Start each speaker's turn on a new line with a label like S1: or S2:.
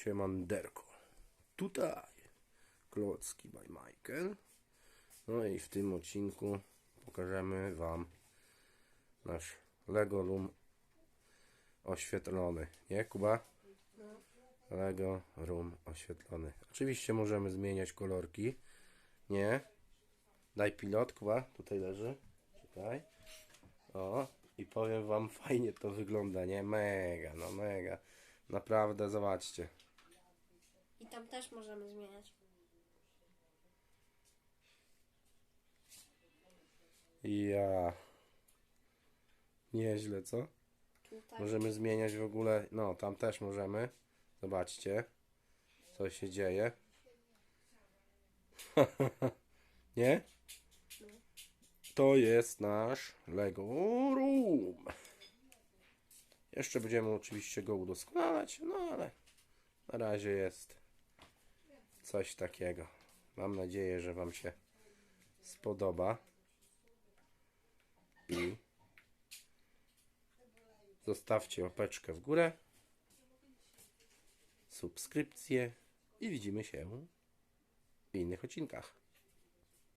S1: Siemanderko. Tutaj klocki by Michael. No i w tym odcinku pokażemy Wam nasz Lego Room oświetlony. Nie, Kuba? Lego Room oświetlony. Oczywiście możemy zmieniać kolorki. Nie? Daj pilot, Kuba. Tutaj leży. Czekaj. O, i powiem Wam, fajnie to wygląda, nie? Mega, no mega. Naprawdę, zobaczcie.
S2: Tam też możemy zmieniać.
S1: Ja. Nieźle, co?
S2: Tutaj.
S1: Możemy zmieniać w ogóle. No, tam też możemy. Zobaczcie, co się dzieje. Nie? To jest nasz Lego Room. Jeszcze będziemy oczywiście go udoskonalać, no ale na razie jest coś takiego. Mam nadzieję, że Wam się spodoba. I zostawcie łapeczkę w górę, subskrypcję i widzimy się w innych odcinkach.